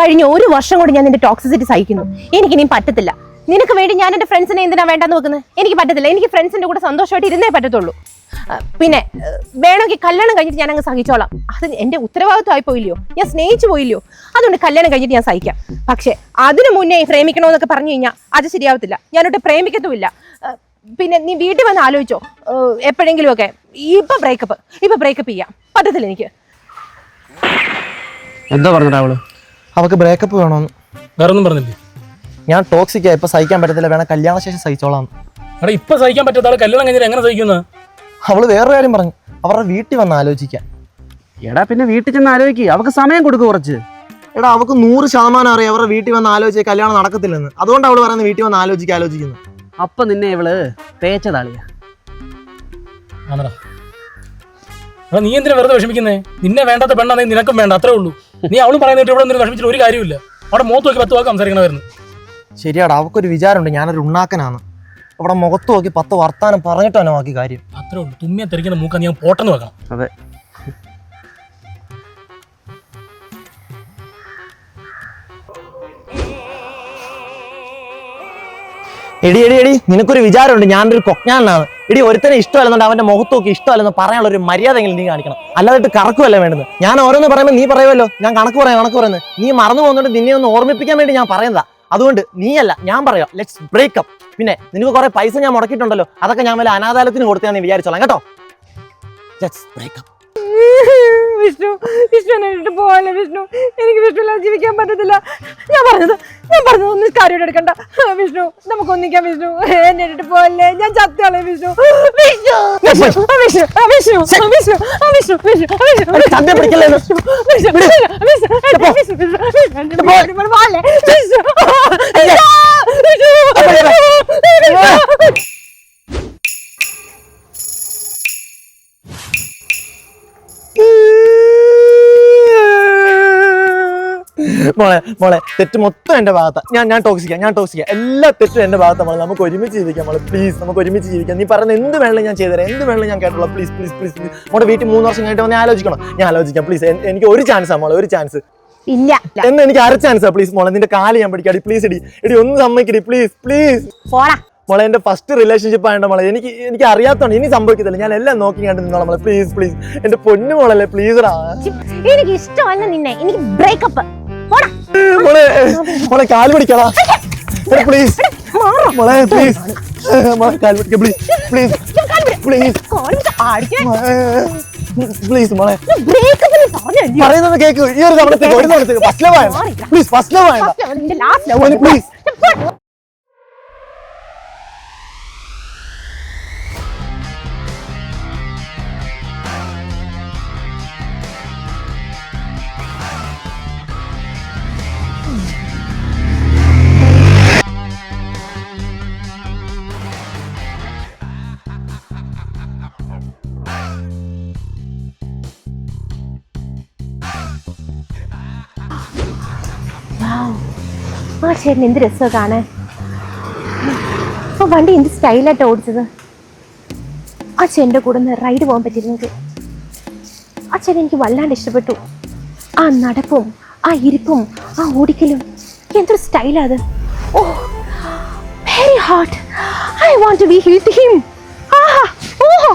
കഴിഞ്ഞ ഒരു വർഷം കൊണ്ട് ഞാൻ നിന്റെ ടോക്സിസിറ്റി സഹിക്കുന്നു. എനിക്ക് ഇനിയും പറ്റത്തില്ല. നിനക്ക് വേണ്ടി ഞാൻ എന്റെ ഫ്രണ്ട്സിനെ എന്തിനാ വേണ്ടെന്ന് വെക്കുന്നത് എനിക്ക് പറ്റത്തില്ല. എനിക്ക് ഫ്രണ്ട്സിന്റെ കൂടെ സന്തോഷമായിട്ട് ഇരുന്നേ പറ്റത്തുള്ളൂ. പിന്നെ വേണമെങ്കിൽ കല്യാണം കഴിഞ്ഞിട്ട് ഞാൻ അങ്ങ് സഹിച്ചോളാം. അത് എന്റെ ഉത്തരവാദിത്വമായി പോയില്ലയോ? ഞാൻ സ്നേഹിച്ചു പോയില്ലയോ? അതുകൊണ്ട് കല്യാണം കഴിഞ്ഞിട്ട് ഞാൻ സഹിക്കാം. പക്ഷെ അതിനു മുന്നേ പ്രേമിക്കണമെന്നൊക്കെ പറഞ്ഞു കഴിഞ്ഞാൽ അത് ശരിയാവത്തില്ല. ഞാനൊട്ട് പ്രേമിക്കത്തുമില്ല. പിന്നെ നീ വീട്ടിൽ വന്ന് ആലോചിച്ചോ. എപ്പോഴെങ്കിലുമൊക്കെ ഇപ്പൊ ബ്രേക്കപ്പ് ഇപ്പൊ ബ്രേക്കപ്പ് ചെയ്യാം. പറ്റത്തില്ല എനിക്ക്. എന്താ പറഞ്ഞിട്ടാ അവൾ? അവക്ക് ബ്രേക്കപ്പ് വേണമെന്ന് വേറെ ഒന്നും പറഞ്ഞില്ലേ? ഞാൻ ടോക്സിക്കാ ഇപ്പൊ സഹിക്കാൻ പറ്റത്തില്ല വേണം കല്യാണ ശേഷം സഹിച്ചോളാം. എടാ ഇപ്പൊ സഹിക്കാൻ പറ്റാത്ത ആൾ കല്യാണം കഴിഞ്ഞാൽ എങ്ങനെ സഹിക്കുന്ന? അവൾ വേറൊരു കാര്യം പറഞ്ഞു. അവരുടെ വീട്ടിൽ വന്ന് ആലോചിക്കാം. എടാ പിന്നെ വീട്ടിൽ ചെന്ന് ആലോചിക്കുക അവൾക്ക് സമയം കൊടുക്കും കുറച്ച്. എടാ അവക്ക് നൂറ് ശതമാനം അറിയാം അവരുടെ വീട്ടിൽ വന്ന് ആലോചിച്ച കല്യാണം നടക്കത്തില്ലെന്ന്. അതുകൊണ്ട് അവൾ പറയുന്നത് വീട്ടിൽ വന്ന് ആലോചിക്കുക ആലോചിക്കുന്നു. അപ്പൊ നിന്നെ ഇവൾ തേച്ചതാളിയാ. ആണടാ എടാ നീ എന്തിനാ വെറുതെ വിഷമിക്കുന്നേ? നിന്നെ വേണ്ടാത്ത പെണ്ണാണെങ്കിൽ നിനക്കും വേണ്ട അത്രേ ഉള്ളൂ. നീ അവളും പറയുന്നിട്ട് ഇവിടെ നിന്ന് വിഷമിച്ചിട്ട് ഒരു കാര്യമില്ല അവിടെ മുഖത്ത് നോക്കി പത്ത് വാക്ക് സംസാരിക്കണമായിരുന്നു. ശരിയാടാ അവക്കൊരു വിചാരമുണ്ട്. ഞാനൊരു ഉണ്ണാക്കനാണ്. അവിടെ മുഖത്ത് നോക്കി പത്ത് വർത്താനം പറഞ്ഞിട്ടാണ് ബാക്കി കാര്യം. അത്രേ ഉള്ളൂ. തുമ്മിയെ തെറിക്കുന്ന മൂക്കാൻ ഞാൻ പോട്ടെന്ന് വെക്കണം. അതെ. എടി എടി എടി നിനക്കൊരു വിചാരമുണ്ട്. ഞാനൊരു കൊക്ഞാനാണ് എടി ഒരുത്തനെ ഇഷ്ടമല്ലെന്നുണ്ട്. അവന്റെ മുഖത്ത് നോക്കി ഇഷ്ടമല്ലെന്ന് പറയാനുള്ള ഒരു മര്യാദയെങ്കിലും നീ കാണിക്കണം. അല്ലാതെ കറക്കുമല്ല വേണ്ടത്? ഞാൻ ഓരോന്ന് പറയുമ്പോൾ നീ പറയുമല്ലോ ഞാൻ കണക്ക് പറയാം കണക്ക് പറയുന്നത്. നീ മറന്നു പോകുന്നുണ്ട് നിന്നെ ഒന്ന് ഓർമ്മിപ്പിക്കാൻ വേണ്ടി ഞാൻ പറയുന്നതാ. അതുകൊണ്ട് നീയല്ല ഞാൻ പറയാം. ലെറ്റ്സ് ബ്രേക്കപ്പ് പിന്നെ നിനക്ക് കുറെ പൈസ ഞാൻ മുടക്കിയിട്ടുണ്ടല്ലോ. അതൊക്കെ ഞാൻ വല്ല അനാഥാലയത്തിന് കൊടുത്താൽ ഞാൻ വിചാരിച്ചോളാം. കേട്ടോ? ലെറ്റ്സ് ബ്രേക്കപ്പ് വിഷ്ണു വിഷ്ണു എന്നെ പോവല്ലേ വിഷ്ണു എനിക്ക് വിഷ്ണു ഇല്ലാതെ ജീവിക്കാൻ പറ്റത്തില്ല ഞാൻ പറഞ്ഞത് ഞാൻ പറഞ്ഞത് ഒന്നും കാര്യം എടുക്കണ്ട വിഷ്ണു നമുക്ക് ഒന്നിക്കാം വിഷ്ണു എന്നെ ഇട്ടിട്ട് പോവല്ലേ ഞാൻ ചത്തയാളെ വിഷ്ണു വിഷ്ണു വിഷ്ണു വിഷ്ണു വിഷ്ണു വിഷ്ണു വിഷ്ണു വിഷ്ണു വിഷ്ണു? വിഷ്ണു വിഷ്ണു വിഷ്ണു മോളെ മോളെ തെറ്റ് മൊത്തം എന്റെ ഭാഗത്താ. ഞാൻ ഞാൻ ടോക്സിക്കാം ഞാൻ ടോക്സിക്കാം എല്ലാ തെറ്റും എന്റെ ഭാഗത്താ മോളെ. നമുക്ക് ഒരുമിച്ച് ജീവിക്കാം മോളെ. പ്ലീസ് നമുക്ക് ഒരുമിച്ച് ജീവിക്കാം. നീ പറയുന്ന എന്ത് വേണമെങ്കിലും ഞാൻ ചെയ്തുതരാം. എന്ത് വേണമെങ്കിലും ഞാൻ കേട്ടോളാം. പ്ലീസ് പ്ലീസ് പ്ലീസ് പ്ലീസ് നമ്മുടെ വീട്ടിൽ മൂന്ന് വർഷം കഴിഞ്ഞിട്ട് വന്ന് ആലോചിക്കണം? ഞാൻ ആലോചിക്കാം. പ്ലീസ് എനിക്ക് ഒരു ചാൻസാ മോളെ ഒരു ചാൻസ് ഇല്ല. എന്ന് എനിക്ക് അര ചാൻസാ പ്ലീസ് മോളെ നിന്റെ കാൽ ഞാൻ പിടിക്കാടി പ്ലീസ് ഇടി ഇടി ഒന്ന് സമ്മതിക്കടി പ്ലീസ് പ്ലീസ് പോടാ. മോളെ എന്റെ ഫസ്റ്റ് റിലേഷൻഷിപ്പ് ആയതുകൊണ്ട് മോളെ എനിക്ക് എനിക്ക് അറിയാത്തോണ്ട് ഇനി സംഭവിക്കത്തില്ല. ഞാൻ എല്ലാം നോക്കി കണ്ടു നിന്നോളാം മോളെ. പ്ലീസ് പ്ലീസ് എന്റെ പൊന്നു മോളല്ലേ പ്ലീസ് റാ എനിക്ക് ഇഷ്ടമല്ല നിന്നെ. എനിക്ക് ബ്രേക്കപ്പ് മോളെ മോളെ കാൽ പിടിക്കടാ. പ്ലീസ് മോളെ പ്ലീസ് മോളെ കാൽ പിടിക്ക പ്ലീസ് പ്ലീസ് പ്ലീസ് പ്ലീസ് മോളെ പറയുന്നത് കേക്ക് ഈ ഒരു തവണത്തേക്ക് ഒരു തവണത്തേക്ക് ഫസ്റ്റ് ലവ് ആയോ? പ്ലീസ് ഫസ്റ്റ് ലവ് ആയോ? നിന്റെ ചേട്ടൻ എന്ത് രസമാണ് കാണാൻ? ആ വണ്ടി എന്ത് സ്റ്റൈലായിട്ട് ഓടിച്ചത്? ആ ചേട്ടന്റെ കൂടെ ഒന്ന് റൈഡ് പോകാൻ പറ്റിയിരുന്നത് ആ ചേട്ടൻ എനിക്ക് വല്ലാണ്ട് ഇഷ്ടപ്പെട്ടു. ആ നടപ്പും ആ ഇരിപ്പും ആ ഓടിക്കലും എന്തൊരു സ്റ്റൈലാ അത്. ഓ very heart I want to be hit him ആഹാ ഓഹോ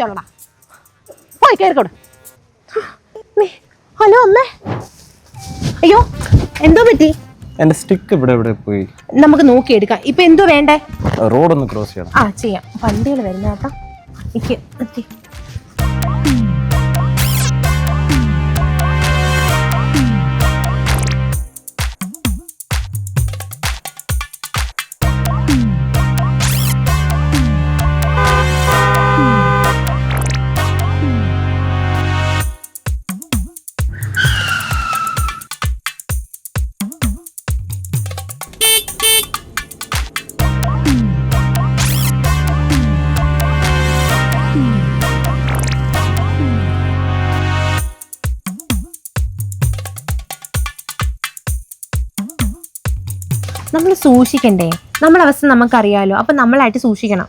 തൊലഞ്ഞു പോകത്തോളടാ പോയി കയറിക്കോട് ഹലോ അമ്മേ. അയ്യോ എന്തോ പറ്റി? എന്റെ സ്റ്റിക്ക് ഇവിടെ ഇവിടെ പോയി. നമുക്ക് നോക്കി എടുക്കാം. ഇപ്പൊ എന്തോ വേണ്ടേ? റോഡ് ഒന്ന് ക്രോസ് ചെയ്യണം. ആ ചെയ്യാം. വണ്ടികൾ വരുന്ന കേട്ടോ എനിക്ക് സൂക്ഷിക്കണ്ടേ? നമ്മളെ അവസ്ഥ നമുക്കറിയാലോ. അപ്പൊ നമ്മളായിട്ട് സൂക്ഷിക്കണം.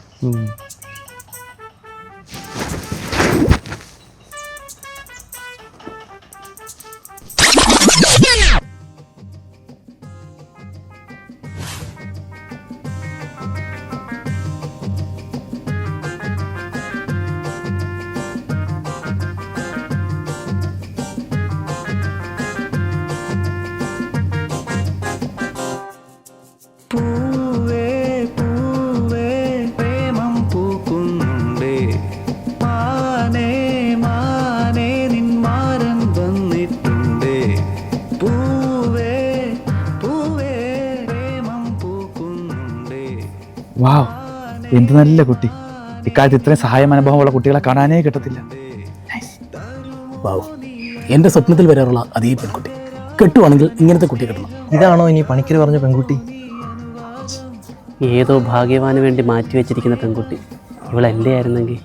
പൂവേ പൂവേ പ്രേമം പൂക്കുന്നുണ്ടേ. മാനേ മാനേ നിന്മാരൻ വന്നിട്ടുണ്ടേ. പൂവേ പൂവേ പ്രേമം പൂക്കുന്നുണ്ടേ. വാവ് എന്ത് നല്ല കുട്ടി. ഇക്കാലത്ത് ഇത്രയും സഹായ മനോഭാവമുള്ള കുട്ടികളെ കാണാനേ കിട്ടത്തില്ല. വാവ്. എന്റെ സ്വപ്നത്തിൽ വരാറുള്ള അതേ പെൺകുട്ടി. കെട്ടുവാണെങ്കിൽ ഇങ്ങനത്തെ കുട്ടി കിട്ടണം. ഇതാണോ ഇനി പണിക്കര് പറഞ്ഞ പെൺകുട്ടി? ഏതോ ഭാഗ്യവാന് വേണ്ടി മാറ്റി വെച്ചിരിക്കുന്ന പെൺകുട്ടി. ഇവൾ എന്റെ ആയിരുന്നെങ്കിൽ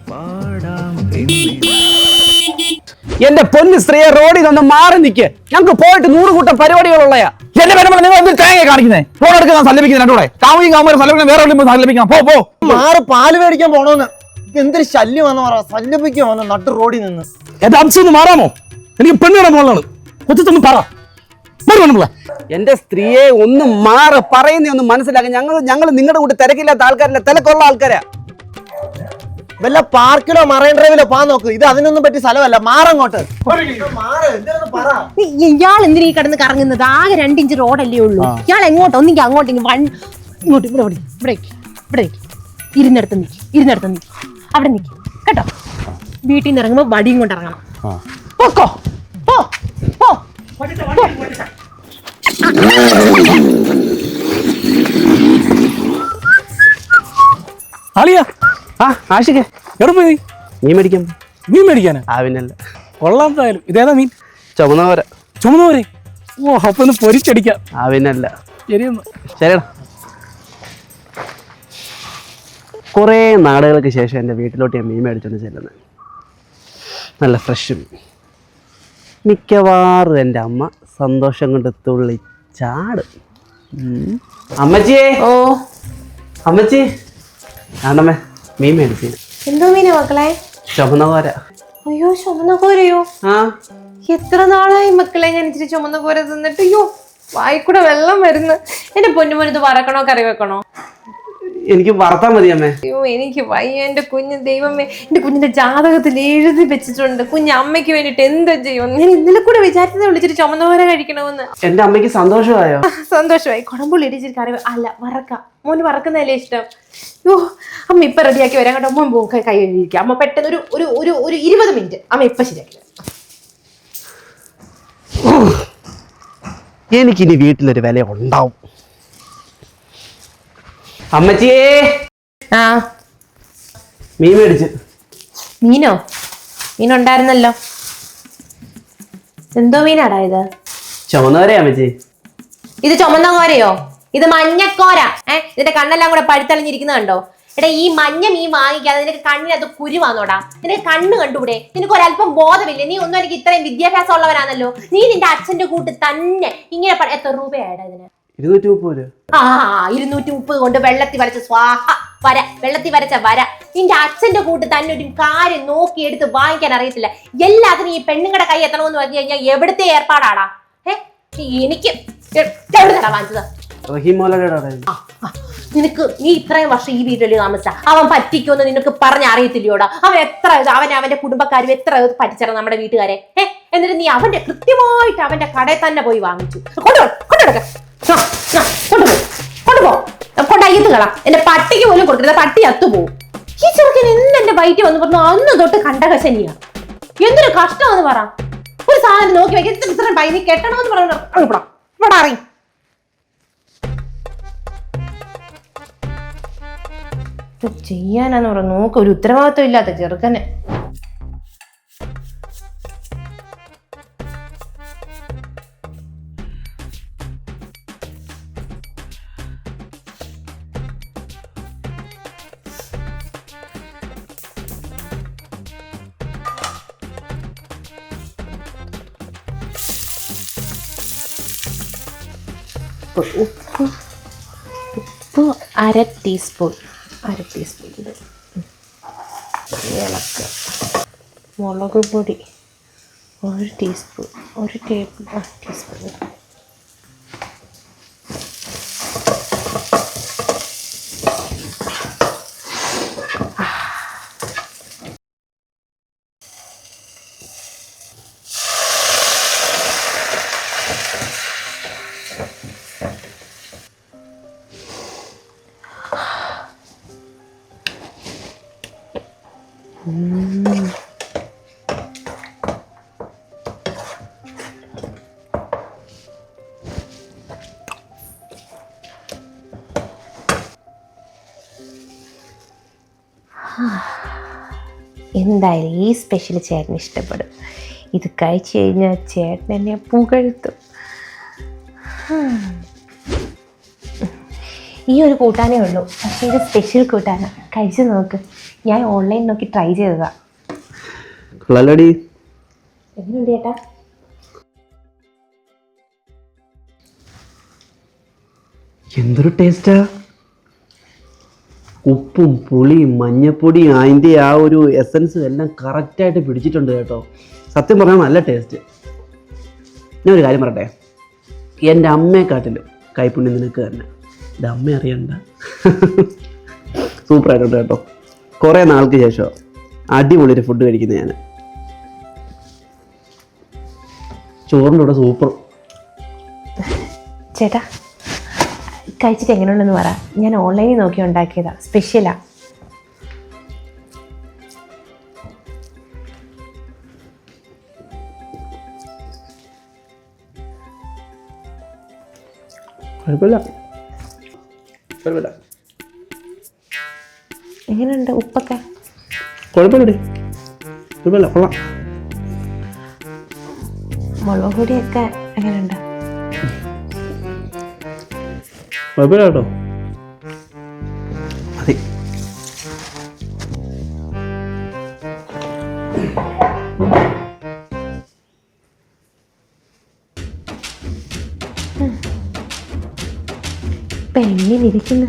എന്റെ പൊന്ന് സ്ത്രീയെ റോഡിൽ നിന്ന് മാറി നിൽക്ക് ഞങ്ങൾക്ക് പോയിട്ട് നൂറ് കൂട്ടം പരിപാടികളുള്ളയാ. എന്റെ പേരെ നിങ്ങൾ എന്ത് തേങ്ങ കാണിക്കുന്നേ? ഫോൺ എടുക്കുന്ന സല്ലപിക്കുന്ന രണ്ടോടെ കാമുകി കാമുകരെ സല്ലപിക്കണം വേറെ എവിടെയും സല്ലപിക്കണം പോ പോ. മാറ് പാൽ മേടിക്കാൻ പോണോന്ന്. എന്തൊരു ശല്യമാന്ന് പറ. ശല്യപ്പിക്കുവാന്ന് നട്ട് റോഡിൽ നിന്ന്. എന്റെ അംശം മാറാമോ? എനിക്ക് പെണ്ണുകളെ മോളാണ് കൊച്ചു പറ. എന്റെ സ്ത്രീയെ ഒന്ന് മാറ പറയുന്ന ഒന്ന് മനസ്സിലാക്കി. ഞങ്ങൾ ഞങ്ങൾ നിങ്ങളുടെ കൂടെ തിരക്കില്ലാത്ത ആൾക്കാരല്ല തിരക്കുള്ള ആൾക്കാരാ. വല്ല പാർക്കിലോ മറൈൻ ഡ്രൈവിലോ പാ നോക്ക്. ഇത് അതിനൊന്നും പറ്റിയ സ്ഥലമല്ല. മാറങ്ങോട്ട് മാറ് എന്തിനാ പറ. ഇയാൾ എന്തിനാ ഈ കിടന്ന് കറങ്ങുന്നത്? ആകെ രണ്ടിഞ്ച് റോഡല്ലേ ഉള്ളൂ. ഇയാൾ എങ്ങോട്ടോ? ഒന്നെങ്കിൽ അങ്ങോട്ടെങ്കിൽ വൺ ഇങ്ങോട്ട് ഇവിടെ ഇവിടെ ഇവിടെ ഇവിടേക്ക് നിക്ക്. ഇരുന്നിടത്ത് നിൽക്കി ഇരുന്നിടത്ത് നിൽക്കി അവിടെ നിൽക്കി കേട്ടോ? വീട്ടിൽ നിന്ന് ഇറങ്ങുമ്പോൾ വടിയും കൊണ്ട് ഇറങ്ങണം. പോക്കോ. പോ. പോ. പോ. ആളിയാ? ആ ആഷിക്കേ എവിടെ പോയി നീ? മേടിക്കാം മീൻ മേടിക്കാനാ? ആവിനല്ല കൊള്ളാത്തായാലും ഇതേതാ മീൻ? ചുമന്ന പോരാ ചുമന്നവരെ? ഓ അപ്പൊ ഒന്ന് പൊരിച്ചടിക്കാം. ആവിനല്ല ശരിയെന്ന്. ശരിയടാ. കുറേ നാടുകൾക്ക് ശേഷം എന്റെ വീട്ടിലോട്ട് ഞാൻ മീൻ മേടിച്ചോണ്ട് ചെല്ലുന്നത്. നല്ല ഫ്രഷ് മീൻ. മിക്കവാറും എന്റെ അമ്മ സന്തോഷം കൊണ്ട് തുള്ളി ചാടും. അമ്മച്ചിയേ. ഓ. അമ്മച്ചി. ആണ്ടമ്മേ മീൻ മേടിച്ചു എന്തോ മീന മക്കളെ? ചുമന്ന അയ്യോ ചുമന്ന കോരയോ ആ. എത്ര നാളായി മക്കളെ ഞാൻ ഇച്ചിരി ചുമന്ന കോര തിന്നിട്ട്? അയ്യോ വായിക്കൂടെ വെള്ളം വരുന്നു. എന്റെ പൊന്നുമൊരുത് വറക്കണോ കറി വെക്കണോ? എനിക്ക് വറുത്താൽ മതി അമ്മേ. അയ്യോ എനിക്ക് വയ്യ. എന്റെ കുഞ്ഞ് ദൈവമേ എന്റെ കുഞ്ഞിന്റെ ജാതകത്തിൽ എഴുതി വെച്ചിട്ടുണ്ട്. കുഞ്ഞ് അമ്മയ്ക്ക് വേണ്ടിട്ട് എന്താ ചെയ്യും? ഞാൻ ഇന്നലെ കൂടെ വിചാരിച്ചത് വിളിച്ചിട്ട് ചുമന്ന കഴിക്കണമെന്ന്. എന്റെ അമ്മയ്ക്ക് സന്തോഷമായോ? സന്തോഷമായി. കുടമ്പുള്ളി ഇടിച്ചിട്ട് കറി അല്ല വറക്ക. മോന് വറക്കുന്നതല്ലേ ഇഷ്ടം? യോ അമ്മ ഇപ്പൊ റെഡിയാക്കി വരാൻ കേട്ടോ. അമ്മ പോകും കൈ കഴുകിയിരിക്കുക. അമ്മ പെട്ടെന്ന് ഒരു ഒരു ഒരു ഒരു ഇരുപത് മിനിറ്റ്. അമ്മ ഇപ്പൊ ശരിയാക്കി. എനിക്കിനി വീട്ടിലൊരു വില ഉണ്ടാവും അമ്മച്ചിയേ. ആ. മീൻ മേടിച്ചു. മീനോ? മീനുണ്ടായിരുന്നല്ലോ. എന്തോ മീനാടാ ഇത്? ചുമന്നവരെ അമ്മച്ചി. ഇത് ചുമന്ന കോരയോ ഇത് മഞ്ഞക്കോര. ഏ ഇതിന്റെ കണ്ണെല്ലാം കൂടെ പഴുത്തളിഞ്ഞിരിക്കുന്നത് കണ്ടോ? എടാ ഈ മഞ്ഞ മീൻ വാങ്ങിക്കാതെ നിനക്ക് കണ്ണിനകത്ത് കുരുവാന്നോടാ നിനക്ക് കണ്ണ് കണ്ടുകൂടെ? നിനക്ക് ഒരല്പം ബോധമില്ലേ? നീ ഒന്നും എനിക്ക് ഇത്രയും വിദ്യാഭ്യാസം ഉള്ളവരാണല്ലോ നീ നിന്റെ അച്ഛന്റെ കൂട്ട് തന്നെ ഇങ്ങനെ എത്ര രൂപയാടാ ഇതിന്? ഇരുന്നൂറ്റി മുപ്പത് ആ ഇരുന്നൂറ്റി മുപ്പത് കൊണ്ട് വെള്ളത്തി വരച്ച സ്വാഹ വര വെള്ളത്തി വരച്ച വര. നിന്റെ അച്ഛന്റെ കൂട്ട് തന്നെ ഒരു കാര്യം നോക്കി എടുത്ത് വാങ്ങിക്കാൻ അറിയത്തില്ല. എല്ലാത്തിനും ഈ പെണ്ണുങ്ങളുടെ കൈ എത്തണമെന്ന് പറഞ്ഞു കഴിഞ്ഞാൽ എവിടുത്തെ ഏർപ്പാടാടാ? ഏ എനിക്ക് വാങ്ങിച്ചത്? നിനക്ക് നീ ഇത്രയും വർഷം ഈ വീട്ടിൽ താമസിച്ച അവൻ പറ്റിക്കുമെന്ന് നിനക്ക് പറഞ്ഞ അറിയത്തില്ലയോടാ? അവൻ എത്ര അവൻ അവന്റെ കുടുംബക്കാരും എത്ര പറ്റിച്ചറ നമ്മുടെ വീട്ടുകാരെ? ഏഹ് എന്നിട്ട് നീ അവന്റെ കൃത്യമായിട്ട് അവന്റെ കടയിൽ തന്നെ പോയി വാങ്ങിച്ചു. കൊണ്ടുപോകണം കൊണ്ടുകൊടുക്ക കൊണ്ടുപോ. കൊണ്ടുപോ. കൊണ്ട് കളാ എന്റെ പട്ടിക്ക് പോലും കൊടുക്കരുത്. പട്ടി അത്തുപോകും. ഈ ചെറുക്കൻ ഇന്ന് എന്റെ വയറ്റി വന്ന് പറഞ്ഞു അന്ന് തൊട്ട് കണ്ടകശനിയാ. എന്തൊരു കഷ്ടമെന്ന് പറ. ഒരു സാധനം നോക്കി വെക്കാൻ ഇത്ര ഇത്രയും പൈ നീ കെട്ടണമെന്ന് പറഞ്ഞു ഇവിടെ ഇവിടെ അറിയും ചെയ്യാനാന്ന് പറഞ്ഞു നോക്ക്. ഒരു ഉത്തരവാദിത്വം ഇല്ലാത്ത ചെറുക്കനെ. ഉപ്പ്. ഉപ്പ്. ഉപ്പ് അര ടീസ്പൂൺ. അര ടീസ്പൂൺ ഇളക്ക്. മുളക് പൊടി ഒരു ടീസ്പൂൺ. ഒരു ടേബിൾ ടീസ്പൂൺ എന്തായാലും ഈ സ്പെഷ്യൽ ചേട്ടന് ഇഷ്ടപ്പെടും. ഇത് കഴിച്ചു കഴിഞ്ഞാൽ ചേട്ടൻ എന്നെ പുകഴ്ത്തും. ഈ ഒരു കൂട്ടാനേ ഉള്ളൂ. പക്ഷേ ഇത് സ്പെഷ്യൽ കൂട്ടാനാണ് കഴിച്ചു നോക്ക്. ഞാൻ ഓൺലൈൻ നോക്കി ട്രൈ ചെയ്തതാ. കൊള്ളാലോടി. എങ്ങനെയുണ്ട് ചേട്ടാ? എന്തൊരു ടേസ്റ്റാ ഉപ്പും പുളിയും മഞ്ഞപ്പൊടിയും അതിന്റെ ആ ഒരു എസൻസും എല്ലാം കറക്റ്റായിട്ട് പിടിച്ചിട്ടുണ്ട് കേട്ടോ. സത്യം പറഞ്ഞാൽ നല്ല ടേസ്റ്റ് ഞാൻ ഒരു കാര്യം പറയട്ടെ? എന്റെ അമ്മയെക്കാട്ടിലും കൈപ്പുണ്യം നിനക്ക് തന്നെ. എന്റെ അമ്മ അറിയണ്ട. സൂപ്പറായിട്ടുണ്ട് കേട്ടോ. കുറേ നാൾക്ക് ശേഷം അടിപൊളി ഒരു ഫുഡ് കഴിക്കുന്നത് ഞാൻ ചോറിന്റെ കൂടെ സൂപ്പർ ചേട്ടാ കഴിച്ചിട്ട് എങ്ങനെയുണ്ടെന്ന് പറ. ഞാൻ ഓൺലൈനിൽ നോക്കി ഉണ്ടാക്കിയതാ. സ്പെഷ്യലാ കുഴപ്പമില്ല. കുഴപ്പമില്ല. എങ്ങനെയുണ്ട് ഉപ്പൊക്കെ? കുഴപ്പമില്ലടി കുഴപ്പമില്ല കൊള്ളാം. മുളക് പൊടിയൊക്കെ എങ്ങനെയുണ്ട്? കുഴപ്പമില്ല കേട്ടോ. മതി. ഇപ്പം എങ്ങനെ ഇരിക്കുന്നു?